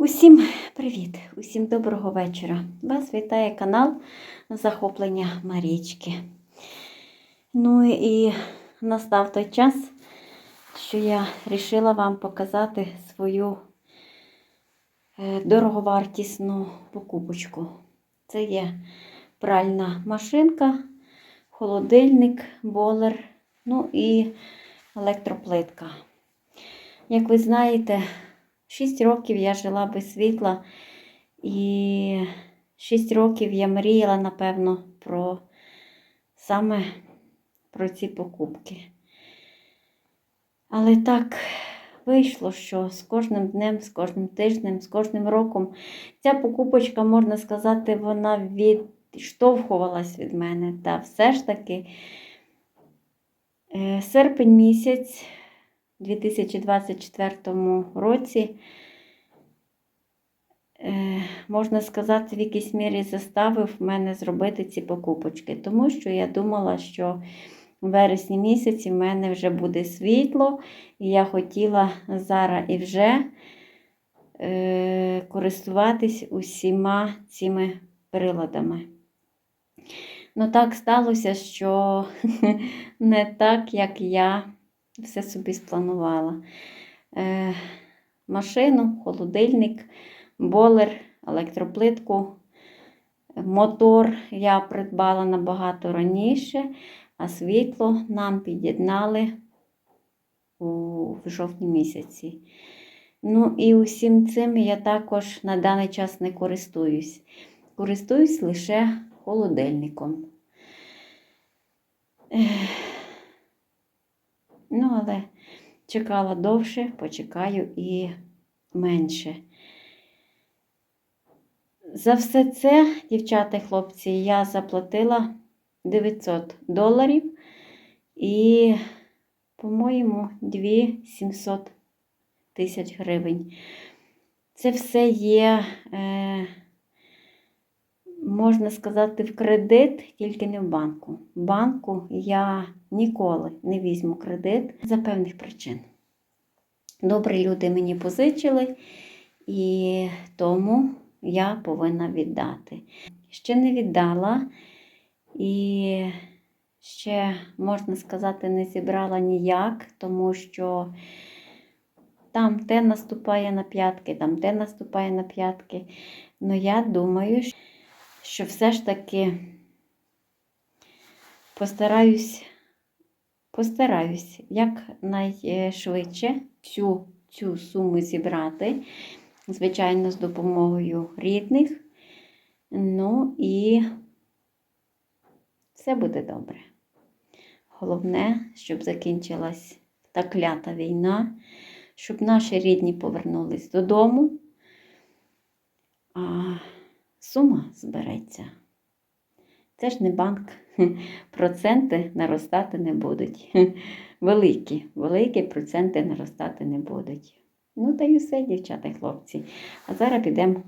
Усім привіт! Усім доброго вечора. Вас вітає канал Захоплення Марічки. Ну і настав той час, що я вирішила вам показати свою е, дороговартісну покупочку. Це є пральна машинка, холодильник, болер, ну і електроплитка. Як ви знаєте, 6 років я жила без світла, і 6 років я мріяла, напевно, про саме про ці покупки. Але так вийшло, що з кожним днем, з кожним тижнем, з кожним роком ця покупочка, можна сказати, вона відштовхувалась від мене. Та все ж таки е, серпень місяць. 2024 році, е, можна сказати, в якійсь мірі заставив мене зробити ці покупочки, тому що я думала, що в вересні місяці в мене вже буде світло, і я хотіла зараз і вже е, користуватись усіма цими приладами. Ну, так сталося, що не так, як я все собі спланувала. Е, Машину, холодильник, болер, електроплитку, мотор я придбала набагато раніше, а світло нам під'єднали в жовтні місяці. Ну і усім цим я також на даний час не користуюсь. Користуюсь лише холодильником. Ну, але чекала довше, почекаю і менше. За все це, дівчата і хлопці, я заплатила 900 доларів і, по-моєму, 2700 тисяч гривень. Це все є, е, можна сказати, в кредит, тільки не в банку. В банку я ніколи не візьму кредит за певних причин. Добрі люди мені позичили, і тому я повинна віддати. Ще не віддала і ще, можна сказати, не зібрала ніяк, тому що там те наступає на п'ятки, там те наступає на п'ятки. Ну, я думаю, що все ж таки постараюсь постараюсь якнайшвидше всю цю суму зібрати, звичайно, з допомогою рідних. Ну і все буде добре. Головне, щоб закінчилась та клята війна, щоб наші рідні повернулись додому, а сума збереться. Це ж не банк, проценти наростати не будуть. Великі, великі проценти наростати не будуть. Ну, та й усе, дівчата і хлопці. А зараз підемо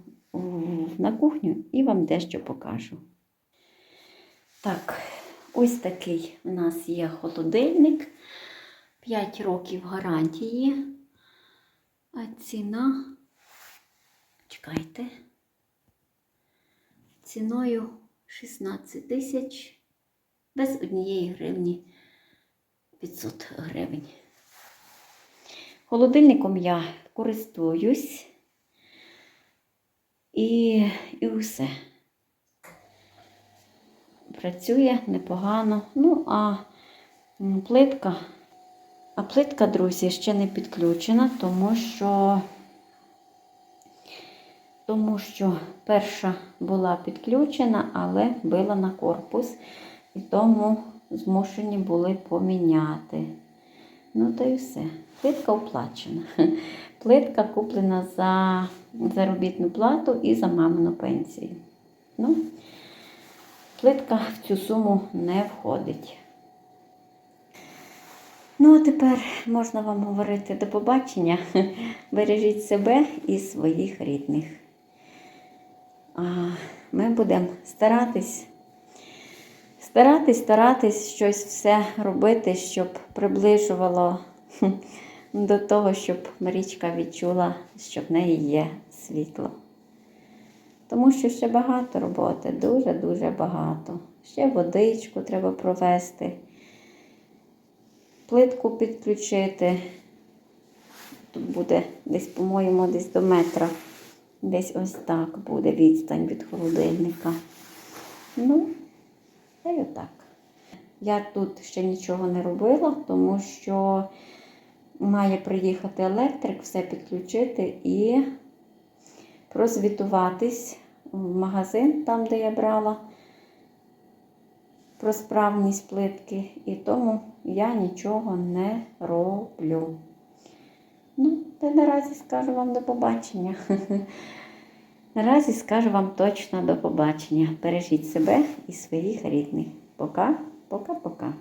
на кухню і вам дещо покажу. Так, ось такий у нас є холодильник. 5 років гарантії. А ціна, чекайте, ціною 16 тисяч без однієї гривні 500 гривень. Холодильником я користуюсь і, і все. Працює непогано. Ну, а плитка, а плитка, друзі, ще не підключена, тому що тому що перша була підключена, але била на корпус, і тому змушені були поміняти. Ну, то і все. Плитка оплачена. Плитка куплена за заробітну плату і за мамину пенсію. Ну, Плитка в цю суму не входить. Ну, а тепер можна вам говорити до побачення. Бережіть себе і своїх рідних. Ми будемо старатись, старатись, старатись щось все робити, щоб приближувало до того, щоб Марічка відчула, що в неї є світло. Тому що ще багато роботи, дуже-дуже багато. Ще водичку треба провести, плитку підключити. Тут буде десь, по-моєму, десь до метра. Десь ось так буде відстань від холодильника. Ну, та й отак. Я тут ще нічого не робила, тому що має приїхати електрик, все підключити і прозвітуватись в магазин, там, де я брала, про справність плитки. І тому я нічого не роблю. Та наразі скажу вам до побачення. Наразі скажу вам точно до побачення. Бережіть себе і своїх рідних. Пока, пока-пока.